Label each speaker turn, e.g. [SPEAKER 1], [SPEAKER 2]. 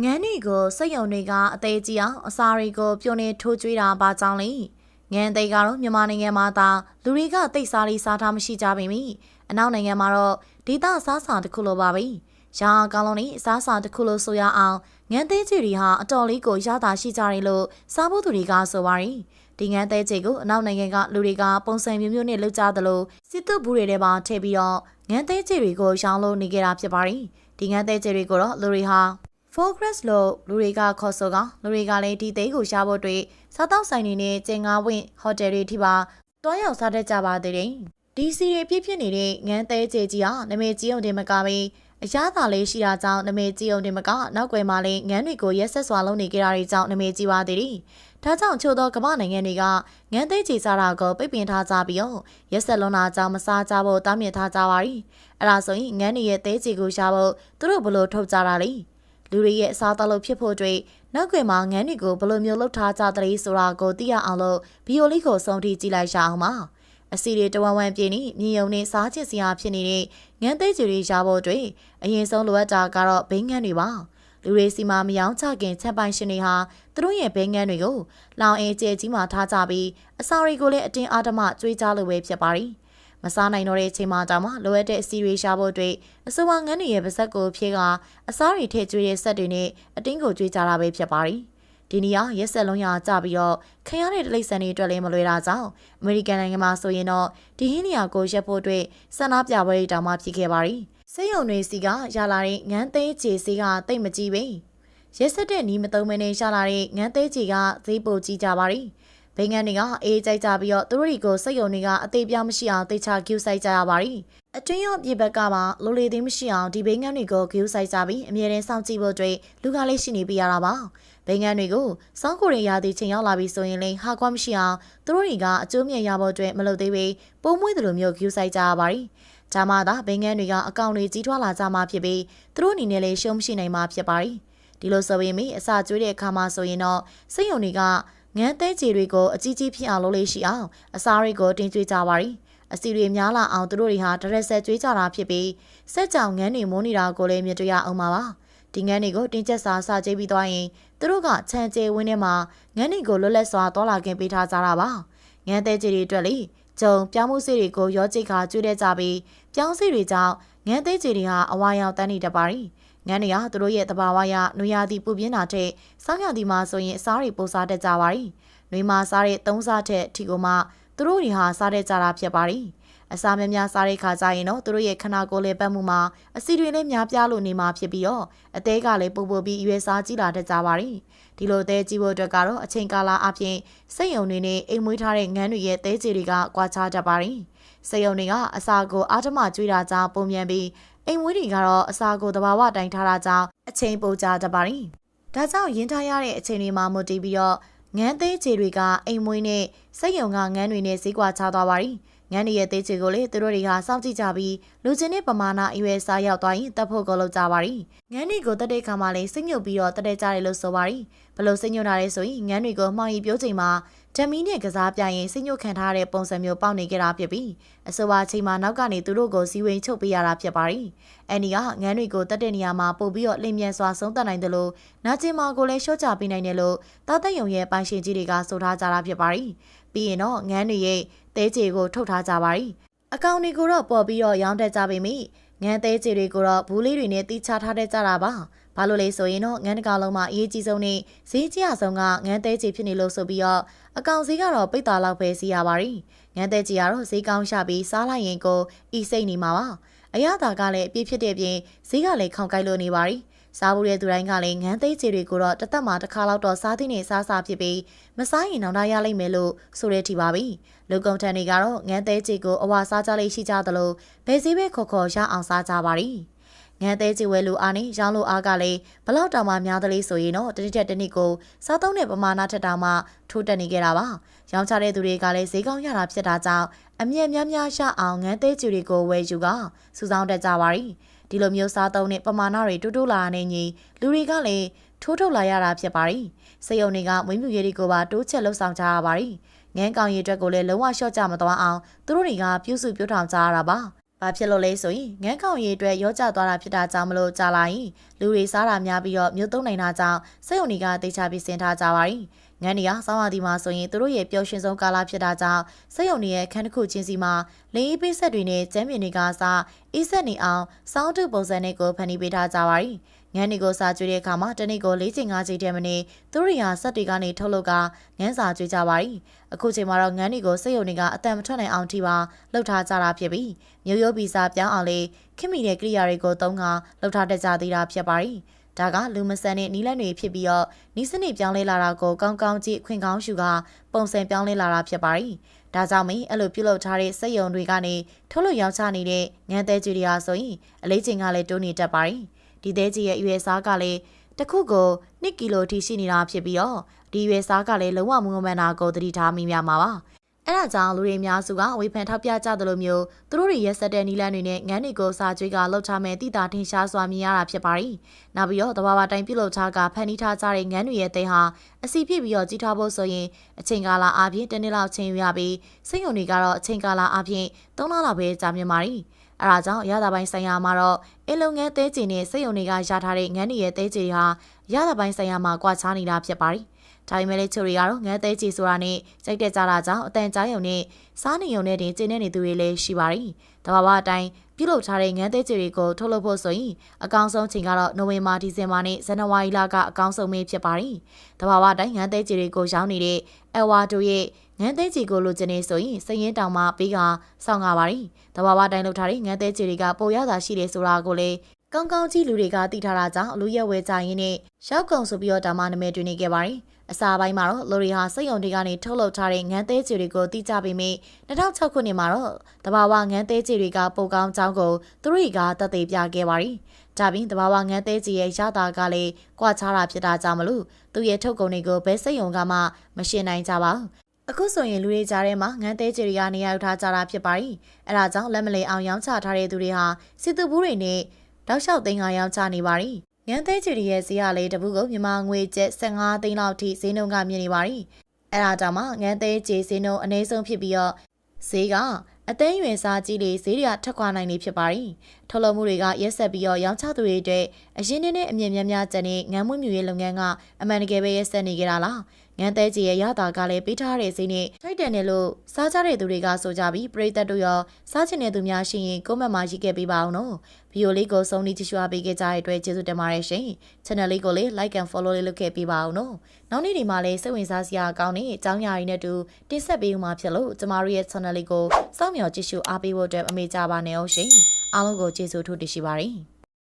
[SPEAKER 1] ငန်းတွေကိုစိတ်ယုံတွေကအသေးကြီးအောင်အစာတွေကိုပြုံနေထိုးကျွေးတာပါကြောင်းလေငန်းသေးကတော့မြန်မာနိုင်ငံမှာသာလူတွေကတိတ်စားလေးစားထားမရှိကြပေမိအနောက်နိုင်ငံမှာတော့ဒေသစားစာတစ်ခုလိုပါပဲရာကောင်းလုံးနဲ့စားစာတစ်ခုလိုဆိုရအောင်ငန်းသေးကြီးတွေဟာအတော်လေးကိုရတာရှိကြတယ်လို့စားဖို့သူတွေကဆိုပါတယ်ဒီငန်းသေးကြီးကိုအနောက်နိုင်ငံကလူတွေကပုံစံမျိုးမျိုးနဲ့လုပ်ကြသလိုစစ်တုဘူးတွေထဲမှာထည့်ပြီးတော့ငန်းသေးကြီးတွေကိုရောင်းလို့နေကြတာဖြစ်ပါတယ်ဒီငန်းသေးကြီးတွေကိုတော့လူတွေဟာ Progress လို့လူတွေကခေါ်ဆိုကလူတွေကလည်းဒီသိန်းကိုရှားဖို့အတွက်စားတောက်ဆိုင်တွေနဲ့ကျင်ငါဝင့်ဟိုတယ်တွေထိပါတွားရောက်စားတတ်ကြပါသေးတယ်။ဒီစီတွေပြည့်ဖြစ်နေတဲ့ငန်းသေးကျေကြီးဟာနမေကြီးုံတင်မကပဲအရသာလေးရှိတာကြောင့်နမေကြီးုံတင်မကနောက်ွယ်မှာလည်းငန်းတွေကိုရက်ဆက်စွာလုံးနေကြတာတွေကြောင့်နမေကြီးပါသေးတယ်။ဒါကြောင့်ချို့သောကမ္ဘာနိုင်ငံတွေကငန်းသေးကြီးစားတာကိုပိတ်ပင်ထားကြပြီးတော့ရက်ဆက်လုံးတာကြောင့်မစားကြဖို့တားမြစ်ထားကြပါရီ။အဲ့ဒါဆိုရင်ငန်းတွေရဲ့သေးကြီးကိုရှာဖို့သူတို့ဘလို့ထုတ်ကြတာလဲ။ လူတွေရဲ့အစားအသောက်လို့ဖြစ်ဖို့အတွက်နောက်ွယ်မှာငန်းတွေကိုဘယ်လိုမျိုးလှုပ်ထားကြသလဲဆိုတာကိုသိရအောင်လို့ဗီယိုလေးကိုစုံထိကြည့်လိုက်ရအောင်ပါအစီတွေတဝဝန်းပြင်းနေမြေယုံနဲ့စားချစ်စရာဖြစ်နေတဲ့ငန်းသေးကြီးတွေရဖို့အတွက်အရင်ဆုံးလိုအပ်တာကတော့ဘိန်းငန်းတွေပါလူတွေစီမှာမယောင်းချခင်ချက်ပိုင်ရှင်တွေဟာသူတို့ရဲ့ဘိန်းငန်းတွေကိုလောင်အေးကျဲကြီးမှာထားကြပြီးအစာတွေကိုလည်းအတင်းအဓမ္မကျွေးကြလို့ပဲဖြစ်ပါရီ မစားနိုင်တော့တဲ့အချိန်မှတောင်မှလိုအပ်တဲ့အစီတွေရှာဖို့အတွက်အစိုးရငန်းတွေရဲ့ပါဇက်ကိုဖြည့်ကအစားတွေထည့်ကျွေးတဲ့ဆက်တွေနဲ့အတင်းကိုကျွေးကြတာပဲဖြစ်ပါရီဒီနေရာရက်ဆက်လုံးရကြပြီးတော့ခရရတဲ့တိရစ္ဆာန်တွေအတွက်လည်းမလွယ်တာကြောင့်အမေရိကန်နိုင်ငံမှာဆိုရင်တော့ဒီဟင်းနေရာကိုရက်ဖို့အတွက်ဆန္ဒပြပွဲတွေတောင်မှဖြစ်ခဲ့ပါရီစိတ်ယုံတွေစီကရလာတဲ့ငန်းသေးချေစီကတိတ်မကြည့်ပဲရက်ဆက်တဲ့နီးမသုံးမနဲ့ရလာတဲ့ငန်းသေးချေကဈေးပိုကြီးကြပါရီ ဘိငန်းတွေကအေးကြိုက်ကြပြီးတော့သူတို့တွေကိုစိတ်ယုံတွေကအသေးပြမရှိအောင်တေချာကျူးဆိုင်ကြရပါရီအတွင်းရောပြေဘက်ကမှလိုလေသေးမရှိအောင်ဒီဘိငန်းတွေကိုကျူးဆိုင်ကြပြီးအမြဲတမ်းစောင့်ကြည့်ဖို့အတွက်လူကလေးရှိနေပြရတာပါဘိငန်းတွေကိုစောင်းကိုရင်ရာသီချိန်ရောက်လာပြီဆိုရင်လည်းဟာကွာမရှိအောင်သူတို့တွေကအကျိုးမြတ်ရဖို့အတွက်မလုပ်သေးပေပုံမွေးတယ်လို့မျိုးကျူးဆိုင်ကြရပါရီဒါမှသာဘိငန်းတွေကအကောင့်တွေကြီးထွားလာကြမှာဖြစ်ပြီးသူတို့အနေနဲ့လည်းရှုံးမရှိနိုင်မှာဖြစ်ပါရီဒီလိုဆိုပေမဲ့အစာကျွေးတဲ့အခါမှာဆိုရင်တော့စိတ်ယုံတွေက ငန်းသေးချေတွေကိုအကြီးကြီးဖြစ်အောင်လုပ်လို့ရှိအောင်အစားတွေကိုတင်ကျွေးကြပါရီအစီတွေများလာအောင်သူတို့တွေဟာဒရက်ဆက်ကျွေးကြတာဖြစ်ပြီးစက်ကြောင်ငန်းတွေမိုးနေတာကိုလည်းမြင်တွေ့ရအောင်ပါပါဒီငန်းတွေကိုတင်းကျပ်စာစကြိတ်ပြီးသွားရင်သူတို့ကခြံကျဲဝင်းထဲမှာငန်းတွေကိုလွတ်လပ်စွာတော်လာခင်ပေးထားကြတာပါငန်းသေးချေတွေအတွက်လေဂျုံပြောင်းမှုစေးတွေကိုရောကျိတ်ခါကျွေးတဲ့ကြပြီးပြောင်းစေးတွေကြောင့်ငန်းသေးချေတွေဟာအဝါရောင်တန်းနေတတ်ပါရီ ငန်းတွေကသူတို့ရဲ့တဘာဝရနွေရာသီပူပြင်းတာထက်စောင်းရာသီမှာဆိုရင်အစားတွေပိုစားတတ်ကြပါရီနွေမှာစားတဲ့သုံးစားထက်ထီကိုမှသူတို့တွေဟာစားတဲ့ကြတာဖြစ်ပါရီအစာများများစားတဲ့ခါကျရင်တော့သူတို့ရဲ့ခနာကိုယ်လေးပတ်မှုမှာအစီတွေလည်းများပြားလို့နေမှာဖြစ်ပြီးတော့အသေးကလည်းပုံပုံပြီးရွယ်စားကြည့်လာတတ်ကြပါရီဒီလိုသေးကြည့်ဖို့အတွက်ကတော့အချိန်ကာလအပြင်စိတ်ယုံတွေနဲ့အိမ်မွေးထားတဲ့ငန်းတွေရဲ့သေးချေတွေကကွာခြားတတ်ပါရီစိတ်ယုံတွေကအစာကိုအာဓမကျွေးတာကြောင့်ပုံမြန်ပြီး အိမ်မွေးတွေကတော့အစာကိုတဘာဝတိုင်ထားတာကြောင့်အချိန်ပိုကြတတ်ပါရီဒါကြောင့်ရင်ထားရတဲ့အချိန်တွေမှာမူတည်ပြီးတော့ငန်းသေးချေတွေကအိမ်မွေးနဲ့စိတ်ယုံကငန်းတွေနဲ့ဈေးကွာချသွားပါရီင န်းတွေရဲ့သေးချေကိုလေသူတို့တွေကစောင့်ကြည့်ကြပြီးလူချင်းတဲ့ပမာဏအရွယ်စားရောက်သွားရင်တက်ဖို့ကိုလုပ်ကြပါရီငန်းတွေကိုတက်တဲ့ခါမှလည်းစိတ်ညုပ်ပြီးတော့တက်တဲ့ကြတယ်လို့ဆိုပါရီဘလို့စိတ်ညုပ်တာလဲဆိုရင်ငန်းတွေကိုမှောင်ရီပြိုးချိန်မှာဓမီနဲ့ကစားပြရင်စိတ်ညုပ်ခံထားတဲ့ပုံစံမျိုးပေါက်နေကြတာဖြစ်ပြီးအဆိုပါချိန်မှာနောက်ကနေသူတို့ကိုစီဝင်ချုပ်ပေးရတာဖြစ်ပါရီအန်ဒီကငန်းတွေကိုတက်တဲ့နေရာမှာပို့ပြီးတော့လင်းမြန်စွာဆုံးသက်နိုင်တယ်လို့နာကျင်မာကိုလည်းရှော့ချပေးနိုင်တယ်လို့တာသက်ယုံရဲ့ပိုင်ရှင်ကြီးတွေကဆိုထားကြတာဖြစ်ပါရီ ပြီးရင်တော့ငန်းတွေရဲ့သဲချေကိုထုတ်ထားကြပါရီအကောင့်တွေကိုတော့ပေါ်ပြီးတော့ရောင်းတတ်ကြပေမိငန်းသဲချေတွေကိုတော့ဘူးလေးတွေနဲ့တီးချထားတတ်ကြတာပါဘာလို့လဲဆိုရင်တော့ငန်းတကောင်လုံးမှာအရေးကြီးဆုံးနဲ့ဈေးကြီးအဆုံးကငန်းသဲချေဖြစ်နေလို့ဆိုပြီးတော့အကောင်ဈေးကတော့ပိတ်တာလောက်ပဲစီရပါရီငန်းသဲချေကတော့ဈေးကောင်းရှာပြီးစားလိုက်ရင်ကိုဤစိတ်နေမှာပါအရသာကလည်းအပြည့်ဖြစ်တဲ့ပြင်ဈေးကလည်းခေါင်ကိုက်လို့နေပါရီ စားဘူးတဲ့သူတိုင်းကလည်းငန်းသိချေတွေကိုတော့တသက်မှာတစ်ခါလောက်တော့စားသင့်နေစားစားဖြစ်ပြီးမစားရင်တော့ရလိမ့်မယ်လို့ဆိုရထီပါပြီလူကုန်ထန်တွေကတော့ငန်းသိချေကိုအဝါစားကြလိမ့်ရှိကြသလိုဘယ်စည်းပဲခေါ်ခေါ်ရအောင်စားကြပါရီငန်းသေးချေဝဲလူအားနဲ့ရောင်းလို့အားကလည်းဘလောက်တောင်မှများသလေးဆိုရင်တော့တစ်တစ်တစ်နှစ်ကိုစားသုံးတဲ့ပမာဏထက်တောင်မှထိုးတက်နေကြတာပါရောင်းချတဲ့သူတွေကလည်းဈေးကောင်းရတာဖြစ်တာကြောင့်အမြက်များများရအောင်ငန်းသေးချေတွေကိုဝယ်ယူကစူဆောင်းတက်ကြပါရီ ဒီလိုမျိုးစားသုံးတဲ့ပမာဏတွေတိုးတိုးလာနေညီလူတွေကလည်းထိုးထုတ်လာရတာဖြစ်ပါရီစေယုံတွေကမွေးမြူရေးတွေကိုပါတိုးချက်လှုပ်ဆောင်ကြရပါရီငန်းကောင်ရည်အတွက်ကိုလည်းလုံးဝလျှော့ကြမသွားအောင်သူတို့တွေကပြုစုပြောထောင်ကြရတာပါဘာဖြစ်လို့လဲဆိုရင်ငန်းကောင်ရည်အတွက်ရောကျသွားတာဖြစ်တာကြောင့်မလို့ကြာလာရင်လူတွေစားတာများပြီးတော့မြို့သုံးနိုင်တာကြောင့်စိတ်ုံတွေကတေချာပြီးစင်ထားကြပါရီ ငန်းနေရစောင်းဝါဒီမှာဆိုရင်သူတို့ရဲ့ပျော်ရွှင်ဆုံးကာလဖြစ်တာကြောင့်စိတ်ုံတွေရဲ့ခန်းတစ်ခုချင်းစီမှာလင်းအေးပိဆက်တွေနဲ့ကျမ်းမြင်တွေကစားအေးဆက်နေအောင်စောင်းတုပုံစံနဲ့ကိုဖန်တီးပေးထားကြပါရီငန်းနေကိုစာကျွေးတဲ့အခါမှာတနေ့ကို၄ချိန်၅ချိန်တည်းမနေသူတို့ရာစက်တွေကနေထုတ်လုပ်ကငန်းစာကျွေးကြပါရီအခုချိန်မှာတော့ငန်းနေကိုစိတ်ုံတွေကအတန်မထွက်နိုင်အောင်ထိပါလှုပ်ထားကြတာဖြစ်ပြီးမျိုးရိုးဗီဇပြောင်းအောင်လေးခင်မိတဲ့ကိရိယာတွေကိုသုံးကလှုပ်ထားတတ်ကြသေးတာဖြစ်ပါရီ ဒါကလူမဆန်တဲ့နီးလက်တွေဖြစ်ပြီးတော့နီးစနစ်ပြောင်းလဲလာတာကိုကောင်းကောင်းကြည့်ခွင်ကောင်းရှုကပုံစံပြောင်းလဲလာတာဖြစ်ပါရီဒါကြောင့်မင်းအဲ့လိုပြုလုပ်ထားတဲ့စက်ယုံတွေကနေထုတ်လို့ရောက်ချနေတဲ့ငန်းသေးကြီးတွေဟာဆိုရင်အလေးချိန်ကလည်းတိုးနေတတ်ပါရီဒီသေးကြီးရဲ့အရွယ်စားကလည်းတစ်ခုကို2ကီလိုထိရှိနေတာဖြစ်ပြီးတော့ဒီရွယ်စားကလည်းလုံးဝမငုံမှန်တာကိုသတိထားမိများမှာပါ အဲ့ဒါကြောင့်လူတွေအများစုကဝေဖန်ထောက်ပြကြသလိုမျိုးသူတို့တွေရက်ဆက်တဲ့နီလန်းတွေနဲ့ငန်းတွေကိုစာကြွေးကလှုပ်ထားမဲ့တိတာထင်ရှားစွာမြင်ရတာဖြစ်ပါရီ။နောက်ပြီးတော့တဘာဝတိုင်းပြုလုပ်ထားကဖန်တီးထားကြတဲ့ငန်းတွေရဲ့သိဟာအစီဖြစ်ပြီးတော့ကြီးထားဖို့ဆိုရင်အချိန်ကာလအပြင်တစ်နှစ်လောက်ချိန်ယူရပြီးစိတ်ယုံတွေကတော့အချိန်ကာလအပြင်၃လလောက်ပဲကြာမြင့်ပါရီ။အဲဒါကြောင့်ရတာပိုင်းဆိုင်ရာမှာတော့အလုံငန်းသေးချင်နဲ့စိတ်ယုံတွေကရထားတဲ့ငန်းတွေရဲ့သေးချင်ဟာရတာပိုင်းဆိုင်ရာမှာကွာခြားနေတာဖြစ်ပါရီ။ ဒါပေမဲ့လည်းချိုရီကတော့ငန်းသေးချီဆိုတာနဲ့စိတ်တက်ကြတာကြောင့်အတန်ကြားယုံနဲ့စားနေုံနဲ့တင်ကျင်းနေသူတွေလည်းရှိပါရီ။တဘာဝအတိုင်းပြုလုပ်ထားတဲ့ငန်းသေးချီတွေကိုထုတ်လုပ်ဖို့ဆိုရင်အကောင်းဆုံးချိန်ကတော့နိုဝင်ဘာဒီဇင်ဘာနဲ့ဇန်နဝါရီလကအကောင်းဆုံးမေးဖြစ်ပါရီ။တဘာဝအတိုင်းငန်းသေးချီတွေကိုရောင်းနေတဲ့အဝါတို့ရဲ့ငန်းသေးချီကိုလိုချင်နေဆိုရင်စရင်တောင်မှပေးကစောင့်ကားပါရီ။တဘာဝတိုင်းလုပ်ထားတဲ့ငန်းသေးချီတွေကပိုရတာရှိတယ်ဆိုတာကိုလည်းကောင်းကောင်းကြည့်လူတွေကသိထားတာကြောင့်အလူရက်ဝဲကြရင်နဲ့ရောက်ကုံဆိုပြီးတော့ဒါမှနာမည်တွင်နေခဲ့ပါတယ်။ အစာပိုင်းမှာတော့လိုရီဟာစိတ်ယုံတွေကနေထုတ်လုပ်ထားတဲ့ငန်းသေးချီတွေကိုသိကြပေမယ့်2006ခုနှစ်မှာတော့တဘာဝငန်းသေးချီတွေကပိုကောင်းကြောင်းကိုသူတို့ကတသက်ပြခဲ့ပါတယ်။ဒါပြင်တဘာဝငန်းသေးချီရဲ့ရတာကလည်းကွာခြားတာဖြစ်တာကြောင့်မလို့သူရဲ့ထုတ်ကုန်တွေကိုဘယ်စိတ်ယုံကမှမရှင်းနိုင်ကြပါဘူး။အခုဆိုရင်လူတွေကြားထဲမှာငန်းသေးချီတွေကနေရာယူထားကြတာဖြစ်ပါရီ။အဲဒါကြောင့်လက်မလီအောင်ရောင်းချထားတဲ့သူတွေဟာစစ်သူဘူးတွေနဲ့တောက်လျှောက်သိန်းကရောင်းချနေပါရီ။ ငန်းသေးချီရဲ့ဈေးကလည်းတပူကိုမြန်မာငွေကျပ်15သိန်းလောက်ထိဈေးနှုန်းကမြင့်နေပါရီ။အဲဒါကြောင့်မှငန်းသေးချီဈေးနှုန်းအနည်းဆုံးဖြစ်ပြီးတော့ဈေးကအသိရွယ်စားကြီးတွေဈေးတွေကထက်ခွာနိုင်နေဖြစ်ပါရီ။ ထုတ်လုပ်မှုတွေကရက်ဆက်ပြီးတော့ရောင်းချသူတွေအတွက်အရင်နဲ့အမြင့်များများကျန်တဲ့ငန်းမွေးမြူရေးလုပ်ငန်းကအမှန်တကယ်ပဲရက်ဆက်နေကြတာလား။ငန်းသေးကြီးရဲ့ရတာကလည်းပေးထားတဲ့ဈေးနဲ့ထိုက်တယ်နဲ့လို့စားကြတဲ့သူတွေကဆိုကြပြီးပရိသတ်တို့ရောစားချင်တဲ့သူများရှိရင်ကိုမန့်မှာရေးခဲ့ပေးပါအောင်နော်ဗီဒီယိုလေးကိုစုံလီကြည့်ရှုအားပေးခဲ့ကြတဲ့အတွက်ကျေးဇူးတင်ပါတယ်ရှင် channel လေးကိုလည်း like and follow လေးလုပ်ခဲ့ပေးပါအောင်နော်နောက်နေ့ဒီမှာလည်းစိတ်ဝင်စားစရာကောင်းတဲ့အကြောင်းအရာတွေနဲ့တူတင်ဆက်ပေးဦးမှာဖြစ်လို့ကျမတို့ရဲ့ channel လေးကိုစောင့်မျှော်ကြည့်ရှုအားပေးဖို့အတွက်အမေကြပါနဲ့အောင်ရှင် အားလုံးကိုကျေးဇူးထူးတင်ရှိပါတယ်